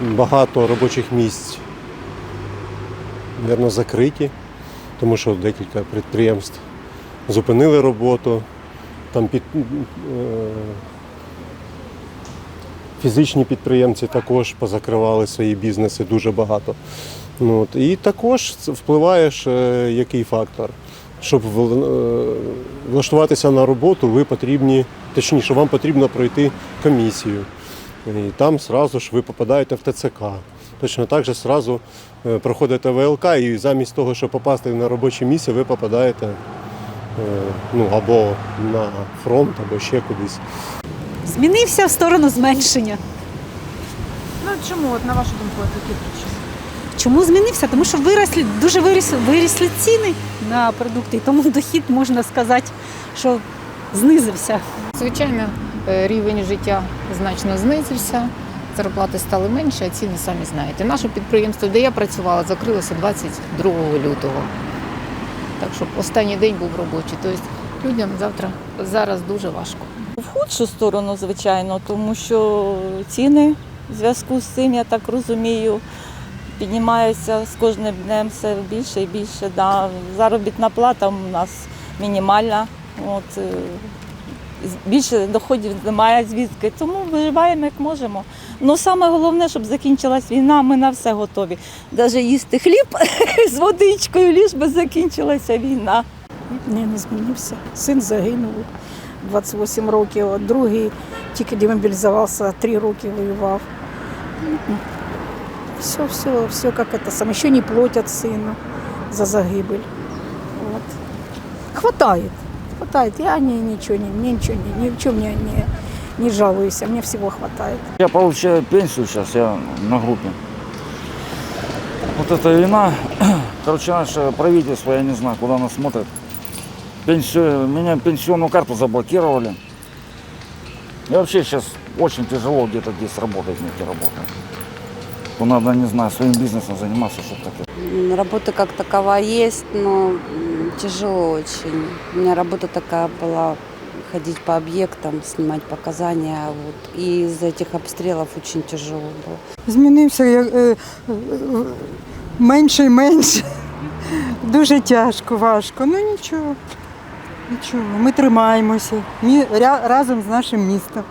багато робочих місць, мабуть, закриті, тому що декілька підприємств зупинили роботу. Там під, е, фізичні підприємці також позакривали свої бізнеси дуже багато. Ну, от, і також впливає ж, е, який фактор. Щоб е, влаштуватися на роботу, ви потрібні, точніше, вам потрібно пройти комісію. І там сразу ж ви попадаєте в ТЦК. Точно так же сразу е, проходите ВЛК і замість того, щоб попасти на робоче місце, ви попадаєте е, ну, або на фронт, або ще кудись. Змінився в сторону зменшення. Ну чому, от на вашу думку, от які причини? Чому змінився? Тому що виросли, дуже вирісли, вирісли ціни на продукти, і тому дохід, можна сказати, що знизився. Звичайно, рівень життя значно знизився, зарплати стали менше, а ціни самі знаєте. Наше підприємство, де я працювала, закрилося 22 лютого. Так що останній день був робочий. Тобто людям завтра зараз дуже важко. В худшу сторону, звичайно, тому що ціни в зв'язку з цим, я так розумію, піднімаються з кожним днем все більше і більше. Да. Заробітна плата у нас мінімальна. От, е, більше доходів немає звідки, тому виживаємо як можемо. Ну саме головне, щоб закінчилась війна, ми на все готові. Навіть їсти хліб з водичкою, ліж би закінчилася війна. Ні, не змінився. Син загинув 28 років, другий тільки демобілізувався, 3 роки воював. Все, все, все как это сам. Еще не платят сыну за загибель. Вот. Хватает. Хватает. Я не, ничего, не, мне ничего, не, ни в чем не, не, не жалуюсь, а мне всего хватает. Я получаю пенсию сейчас, я на группе. Вот эта война, короче, наше правительство, я не знаю, куда оно смотрит. Пенсию, меня пенсионную карту заблокировали. И вообще сейчас очень тяжело где-то здесь работать, где работать. То надо, не знаю, своим бизнесом заниматься, чтобы так М, Работа как такова есть, но тяжело очень. У меня работа такая была ходить по объектам, снимать показания. Вот. И из-за этих обстрелов очень тяжело было. Змінився як, е, е, менше і менше. Дуже тяжко, важко. Ну нічого. Нічого. Ми тримаємося. Мі- ря- разом з нашим містом.